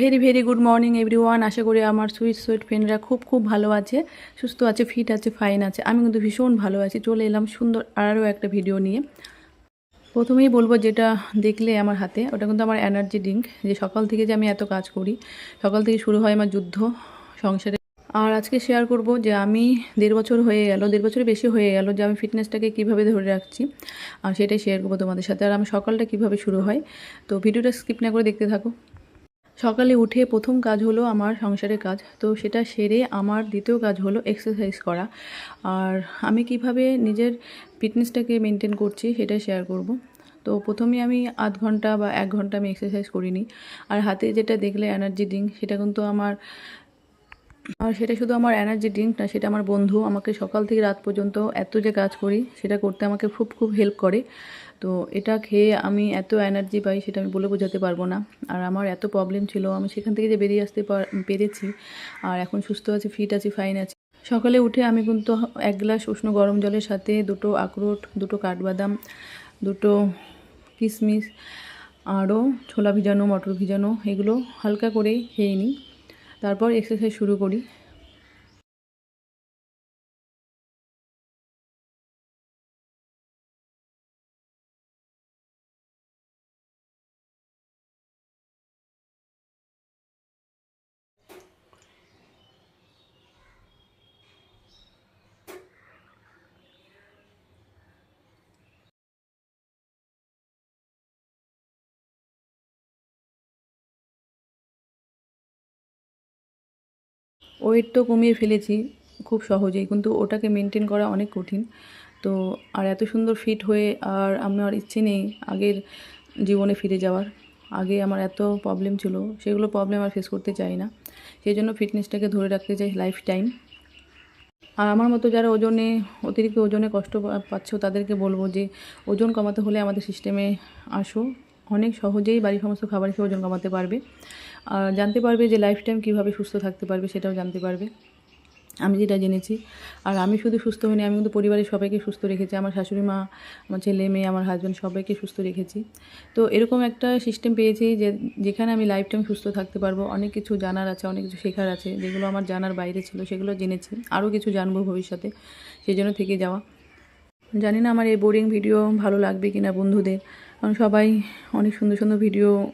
Very very good morning everyone আশা করি আমার sweet sweet ফ্রেন্ডরা খুব খুব ভালো আছে, সুস্থ আছে ফিট আছে ফাইন আছে। আমি কিন্তু ভীষণ ভালো আছি। চলে এলাম সুন্দর আরও একটা ভিডিও নিয়ে। প্রথমেই বলব যেটা দেখলে আমার হাতে, ওটা কিন্তু আমার এনার্জি ড্রিঙ্ক যে সকাল থেকে যে আমি এত কাজ করি, সকাল থেকে শুরু হয় আমার যুদ্ধ, সংসারে। আর আজকে শেয়ার করব যে আমি দেড় বছর হয়ে গেল, দেড় বছরের বেশি হয়ে গেল যে আমি ফিটনেসটাকে কীভাবে ধরে রাখছি, আর সেটাই শেয়ার করব তোমাদের সাথে। আর আমি সকালটা কীভাবে শুরু হয়, তো ভিডিওটা স্কিপ না করে দেখতে থাকো। সকালে উঠে প্রথম কাজ হলো আমার সংসারের কাজ। তো সেটা সেরে আমার দ্বিতীয় কাজ হলো এক্সারসাইজ করা। আর আমি কীভাবে নিজের ফিটনেসটাকে মেনটেন করছি সেটা শেয়ার করব। তো প্রথমে আমি আধ ঘণ্টা বা এক ঘণ্টা আমি এক্সারসাইজ করিনি। আর হাতে যেটা দেখলে এনার্জি ড্রিঙ্ক সেটা কিন্তু আমার আর সেটা শুধু আমার এনার্জি ড্রিঙ্ক না, সেটা আমার বন্ধু আমাকে সকাল থেকে রাত পর্যন্ত এত যে কাজ করি, সেটা করতে আমাকে খুব খুব হেল্প করে। তো এটা খেয়ে আমি এত এনার্জি পাই, সেটা আমি বলে বোঝাতে পারব না। আর আমার এত প্রবলেম ছিল, আমি সেখান থেকে যে বেরিয়ে আসতে পার- পেরেছি, আর এখন সুস্থ আছি ফিট আছি ফাইন আছি। সকালে উঠে আমি কিন্তু এক গ্লাস উষ্ণ গরম জলের সাথে দুটো আখরোট, দুটো কাঠবাদাম, দুটো কিশমিশ আরও ছোলা ভিজানো, মটর ভিজানো, এগুলো হালকা করে খেয়ে নিই। তারপর এক্সারসাইজ শুরু করি। ওয়েট তো কমিয়ে ফেলেছি খুব সহজেই, কিন্তু ওটাকে মেনটেন করা অনেক কঠিন। তো আর এত সুন্দর ফিট হয়ে আর আমার ইচ্ছে নেই আগের জীবনে ফিরে যাওয়ার। আগে আমার এত প্রবলেম ছিল, সেগুলো প্রবলেম আর ফেস করতে চাই না। সেই জন্য ফিটনেসটাকে ধরে রাখতে চাই লাইফ টাইম আর আমার মতো যারা ওজনে, অতিরিক্ত ওজনে কষ্ট পাচ্ছ তাদেরকে বলব যে ওজন কমাতে হলে আমাদের সিস্টেমে আসো। অনেক সহজেই বাড়ির সমস্ত খাবার খেয়ে ওজন কমাতে পারবে। আর জানতে পারবে যে লাইফ টাইম কীভাবে সুস্থ থাকতে পারবে সেটাও জানতে পারবে। আমি যেটা জেনেছি। আর আমি শুধু সুস্থ হইনি, আমি কিন্তু পরিবারের সবাইকে সুস্থ রেখেছি। আমার শাশুড়ি মা, আমার ছেলে মেয়ে, আমার হাজব্যান্ড সবাইকে সুস্থ রেখেছি। তো এরকম একটা সিস্টেম পেয়েছি যে, যেখানে আমি লাইফ টাইম সুস্থ থাকতে পারব। অনেক কিছু জানার আছে, অনেক কিছু শেখার আছে। যেগুলো আমার জানার বাইরে ছিল, সেগুলো জেনেছি। আরও কিছু জানব ভবিষ্যতে সেই জন্য থেকে যাওয়া। জানি না আমার এই বোরিং ভিডিও ভালো লাগবে কি না বন্ধুদের। কারণ সবাই অনেক সুন্দর সুন্দর ভিডিও